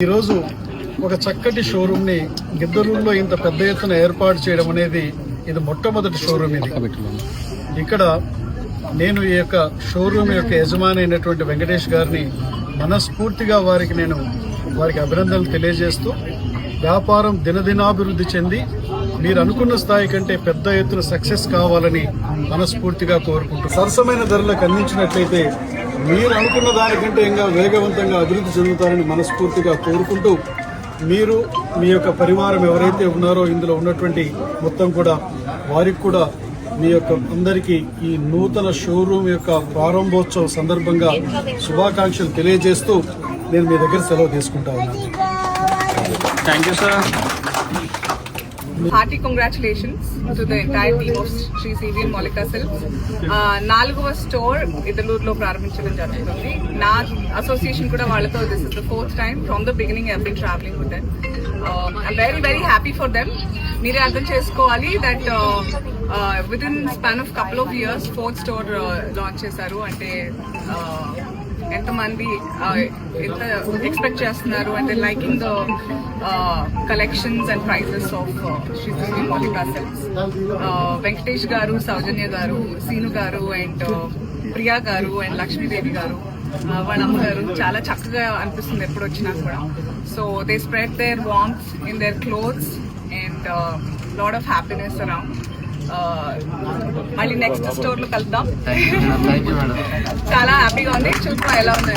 ఈరోజు ఒక చక్కటి షోరూమ్ని గిద్దలూరులో ఇంత పెద్ద ఎత్తున ఏర్పాటు చేయడం అనేది ఇది మొట్టమొదటి షోరూమ్ ఇది. ఇక్కడ నేను ఈ యొక్క షోరూమ్ యొక్క యజమాని అయినటువంటి వెంకటేష్ గారిని మనస్ఫూర్తిగా వారికి నేను వారికి అభినందనలు తెలియజేస్తూ వ్యాపారం దినదినాభివృద్ధి చెంది మీరు అనుకున్న స్థాయి కంటే పెద్ద ఎత్తున సక్సెస్ కావాలని మనస్ఫూర్తిగా కోరుకుంటూ సరసమైన ధరలకు అందించినట్లయితే మీరు అనుకున్న దానికంటే ఇంకా వేగవంతంగా అభివృద్ధి చెందుతారని మనస్ఫూర్తిగా కోరుకుంటూ మీరు మీ యొక్క పరివారం ఎవరైతే ఉన్నారో ఇందులో ఉన్నటువంటి మొత్తం కూడా వారికి కూడా మీ యొక్క అందరికీ ఈ నూతన షోరూమ్ యొక్క ప్రారంభోత్సవం సందర్భంగా శుభాకాంక్షలు తెలియజేస్తూ నేను మీ దగ్గర సెలవు తీసుకుంటా ఉన్నాను. Thank you sir hearty congratulations to the entire team of Shri C V Moulika silks నాలుగవ స్టోర్ ఇదలూరులో ప్రారంభించడం జరుగుతుంది. నా అసోసియేషన్ కూడా వాళ్ళతో this is the fourth time from the beginning I been travelling with them I very very happy for them మీరే అర్థం చేసుకోవాలి that with in span of couple of years fourth store launch చేశారు. అంటే ఎంతమంది ఎంత expect చేస్తున్నారు అంటే liking the collections and prizes of Shri Shri Moulika sales Venkatesh గారు సౌజన్య గారు సీను గారు అండ్ ప్రియా గారు అండ్ లక్ష్మీదేవి గారు వాళ్ళ అమ్మగారు చాలా చక్కగా అనిపిస్తుంది ఎప్పుడు వచ్చినా కూడా. So they spread their worms in their clothes and lot of happiness around మళ్ళీ నెక్స్ట్ స్టోర్లో కలుద్దాం. చాలా హ్యాపీగా ఉంది. చూద్దాం ఎలా ఉంది.